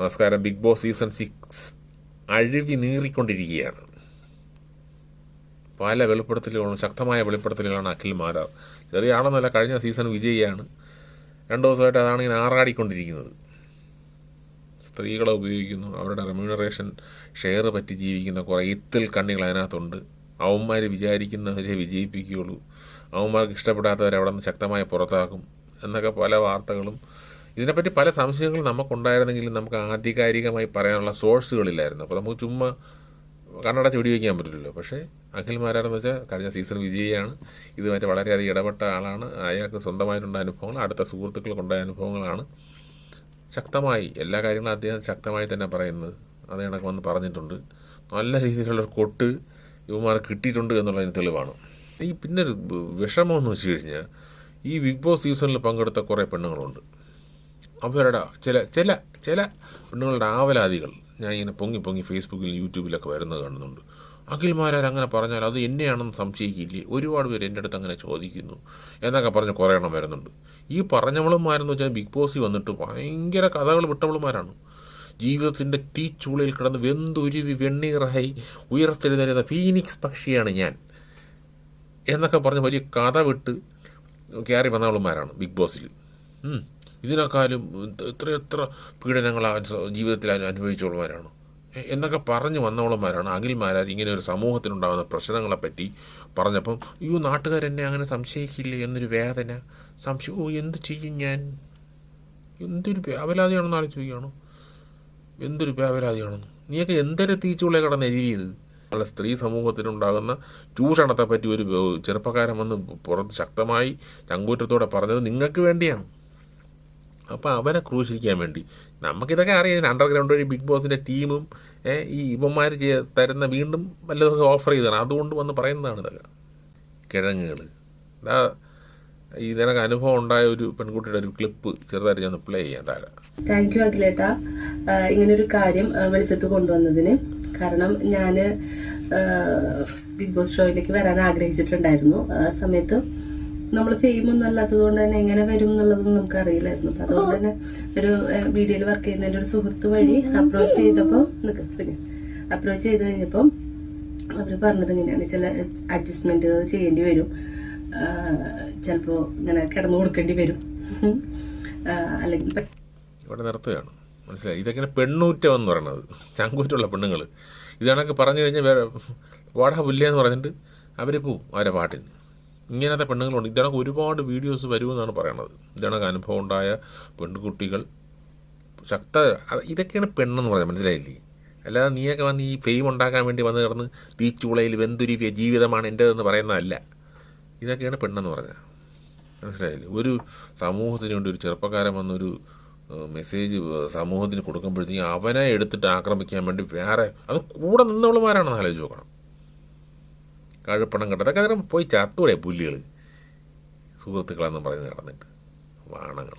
നമസ്കാരം. Bigg Boss season six അഴിവി നീറിക്കൊണ്ടിരിക്കുകയാണ്. പല വെളിപ്പെടുത്തലുകളും ശക്തമായ വെളിപ്പെടുത്തലുകളാണ് അഖിൽ മാരാർ. ചെറിയ ആളെന്നല്ല കഴിഞ്ഞ സീസൺ വിജയിയാണ്. രണ്ട് ദിവസമായിട്ട് അതാണ് ഇങ്ങനെ ആറാടിക്കൊണ്ടിരിക്കുന്നത്. സ്ത്രീകളെ ഉപയോഗിക്കുന്നു അവരുടെ റെമ്യൂണറേഷൻ ഷെയർ പറ്റി ജീവിക്കുന്ന കുറേ ഇത്തിൽ കണ്ണികൾ അതിനകത്തുണ്ട്. അവന്മാർ വിചാരിക്കുന്നവരെ വിജയിപ്പിക്കുകയുള്ളൂ. അവന്മാർക്ക് ഇഷ്ടപ്പെടാത്തവരെ അവിടെ നിന്ന് ശക്തമായി പുറത്താക്കും എന്നൊക്കെ പല വാർത്തകളും ഇതിനെപ്പറ്റി പല സംശയങ്ങളും നമുക്കുണ്ടായിരുന്നെങ്കിലും നമുക്ക് ആധികാരികമായി പറയാനുള്ള സോഴ്സുകളില്ലായിരുന്നു. അപ്പോൾ നമുക്ക് ചുമ്മാ കണ്ണടച്ച് വെടിവെക്കാൻ പറ്റില്ലല്ലോ. പക്ഷേ അഖിൽ മാരാരെന്ന് വെച്ചാൽ കഴിഞ്ഞ സീസൺ വിജയിയാണ്. ഇതുമായിട്ട് വളരെയധികം ഇടപെട്ട ആളാണ്. അയാൾക്ക് സ്വന്തമായിട്ടുണ്ട അനുഭവങ്ങൾ അടുത്ത സുഹൃത്തുക്കൾക്കുണ്ടായ അനുഭവങ്ങളാണ്. ശക്തമായി എല്ലാ കാര്യങ്ങളും അദ്ദേഹം ശക്തമായി തന്നെ പറയുന്നത് അത് കണക്ക് വന്ന് പറഞ്ഞിട്ടുണ്ട്. നല്ല രീതിയിലുള്ള കൊട്ട് ഇവന്മാർ കിട്ടിയിട്ടുണ്ട് എന്നുള്ളതിന് തെളിവാണ്. ഈ പിന്നെ ഒരു വിഷമം എന്ന് വെച്ച് കഴിഞ്ഞാൽ ഈ ബിഗ് ബോസ് സീസണിൽ പങ്കെടുത്ത കുറേ പെണ്ണുങ്ങളുണ്ട്. അവരുടെ ചില ചില ചില പെണ്ണുങ്ങളുടെ ആവലാതികൾ ഞാൻ ഇങ്ങനെ പൊങ്ങി പൊങ്ങി ഫേസ്ബുക്കിൽ യൂട്യൂബിലൊക്കെ വരുന്നത് കാണുന്നുണ്ട്. അഖിൽമാരാർ അങ്ങനെ പറഞ്ഞാൽ അത് എന്നെയാണെന്ന് സംശയിക്കില്ലേ? ഒരുപാട് പേര് എന്റെ അടുത്ത് അങ്ങനെ ചോദിക്കുന്നു എന്നൊക്കെ പറഞ്ഞ് കുറേ എണ്ണം വരുന്നുണ്ട്. ഈ പറഞ്ഞവളുമാരെന്ന് വെച്ചാൽ ബിഗ് ബോസിൽ വന്നിട്ട് ഭയങ്കര കഥകൾ വിട്ടവളുമാരാണ്. ജീവിതത്തിന്റെ തീച്ചുളിയിൽ കിടന്ന് വെന്തുരുവി വെണ്ണീറായി ഉയർത്തിരുന്ന ഫീനിക്സ് പക്ഷിയാണ് ഞാൻ എന്നൊക്കെ പറഞ്ഞ് വലിയ കഥ വിട്ട് കയറി വന്നവളുമാരാണ് ബിഗ് ബോസിൽ. ഇതിനേക്കാളും എത്ര എത്ര പീഡനങ്ങൾ ജീവിതത്തിൽ അനുഭവിച്ചുള്ളവരാണ് എന്നൊക്കെ പറഞ്ഞു വന്നവളന്മാരാണ് അഖിൽമാരാർ ഇങ്ങനെ ഒരു സമൂഹത്തിനുണ്ടാകുന്ന പ്രശ്നങ്ങളെപ്പറ്റി പറഞ്ഞപ്പം അയ്യോ നാട്ടുകാരെന്നെ അങ്ങനെ സംശയിക്കില്ലേ? എന്നൊരു വേദന. സംശയം. ഓ എന്ത് ചെയ്യും ഞാൻ? എന്തൊരു അപലാതിയാണെന്ന് ആളെ ചോദിക്കുകയാണോ എന്തൊരു വേവലാതിയാണെന്ന് നീയൊക്കെ എന്തൊരു തീച്ചുള്ളേ കടന്ന് എരിയത് നമ്മളെ സ്ത്രീ സമൂഹത്തിനുണ്ടാകുന്ന ചൂഷണത്തെപ്പറ്റി ഒരു ചെറുപ്പക്കാരൻ വന്ന് പുറത്ത് ശക്തമായി ചങ്കൂറ്റത്തോടെ പറഞ്ഞത് നിങ്ങൾക്ക് വേണ്ടിയാണ്. അപ്പോൾ അവനെ ക്രൂശിക്കാൻ വേണ്ടി. നമുക്കിതൊക്കെ അറിയാം അണ്ടർഗ്രൗണ്ട് വഴി ബിഗ് ബോസിന്റെ ടീമും ഈ ഇവന്മാർ ചെയ്യ- തരുന്ന വീണ്ടും വല്ലതൊക്കെ ഓഫർ ചെയ്തതാണ്. അതുകൊണ്ട് വന്ന് പറയുന്നതാണ് ഇതൊക്കെ. കിഴങ്ങുകൾ ഇതാ ഇതിനൊക്കെ അനുഭവം ഉണ്ടായ ഒരു പെൺകുട്ടിയുടെ ഒരു ക്ലിപ്പ് ചെറുതായിട്ട് ഞാൻ പ്ലേ ചെയ്യാം താരം. താങ്ക് യു അഖിലേട്ട. ഒരു കാര്യം വെളിച്ചത്ത് കൊണ്ടുവന്നതിന്. കാരണം ഞാൻ ബിഗ് ബോസ് ഷോയിലേക്ക് വരാൻ ആഗ്രഹിച്ചിട്ടുണ്ടായിരുന്നു. ആ സമയത്ത് നമ്മൾ ഫെയിം ഒന്നും അല്ലാത്തത് കൊണ്ട് തന്നെ എങ്ങനെ വരും എന്നുള്ളതൊന്നും നമുക്ക് അറിയില്ലായിരുന്നു അപ്പൊ അതുകൊണ്ട് തന്നെ ഒരു വീഡിയോയിൽ വർക്ക് ചെയ്യുന്നതിന്റെ ഒരു സുഹൃത്ത് വഴി അപ്രോച്ച് ചെയ്തപ്പോൾ പിന്നെ അപ്രോച്ച് ചെയ്ത് കഴിഞ്ഞപ്പം അവർ പറഞ്ഞത് ഇങ്ങനെയാണ് ചില അഡ്ജസ്റ്റ്മെന്റുകൾ ചെയ്യേണ്ടി വരും. ചിലപ്പോൾ ഇങ്ങനെ കിടന്നു കൊടുക്കേണ്ടി വരും. അല്ലെങ്കിൽ ഇവിടെ നിർത്തുകയാണ്. മനസ്സിലായി? ഇതെങ്ങനെ പെണ്ണൂറ്റം എന്ന് പറയുന്നത് ചങ്കൂറ്റുള്ള പെണ്ണുങ്ങൾ ഇതാണൊക്കെ പറഞ്ഞു കഴിഞ്ഞാൽ വേറെ വാടാ പുല്ലേന്ന് പറഞ്ഞിട്ട് അവർ പോവും അവരെ പാട്ടിന്. ഇങ്ങനത്തെ പെണ്ണുങ്ങളുണ്ട്. ഇതണക്ക് ഒരുപാട് വീഡിയോസ് വരുമെന്നാണ് പറയണത്. ഇതണക്ക് അനുഭവം ഉണ്ടായ പെൺകുട്ടികൾ. ശക്ത ഇതൊക്കെയാണ് പെണ്ണെന്ന് പറഞ്ഞത്. മനസ്സിലായില്ലേ? അല്ലാതെ നീയൊക്കെ വന്ന് ഈ ഫെയിം ഉണ്ടാക്കാൻ വേണ്ടി വന്ന് കിടന്ന് തീച്ചുളയിൽ വെന്തുരുവിയ ജീവിതമാണ് എന്റേതെന്ന് പറയുന്നതല്ല. ഇതൊക്കെയാണ് പെണ്ണെന്ന് പറഞ്ഞത്. മനസ്സിലായില്ലേ? ഒരു സമൂഹത്തിന് വേണ്ടി ഒരു ചെറുപ്പക്കാരൻ വന്നൊരു മെസ്സേജ് സമൂഹത്തിന് കൊടുക്കുമ്പോഴത്തേക്കും അവനെ എടുത്തിട്ട് ആക്രമിക്കാൻ വേണ്ടി വേറെ അത് കൂടെ നിന്നവളുമാരാണെന്ന് ആലോചിച്ച് നോക്കണം. കഴുപ്പണം കണ്ടത്. അതൊക്കെ പോയി ചത്തൂടെ പുല്ലുകൾ സുഹൃത്തുക്കളെന്നും പറഞ്ഞ് നടന്നിട്ട് വാണങ്ങൾ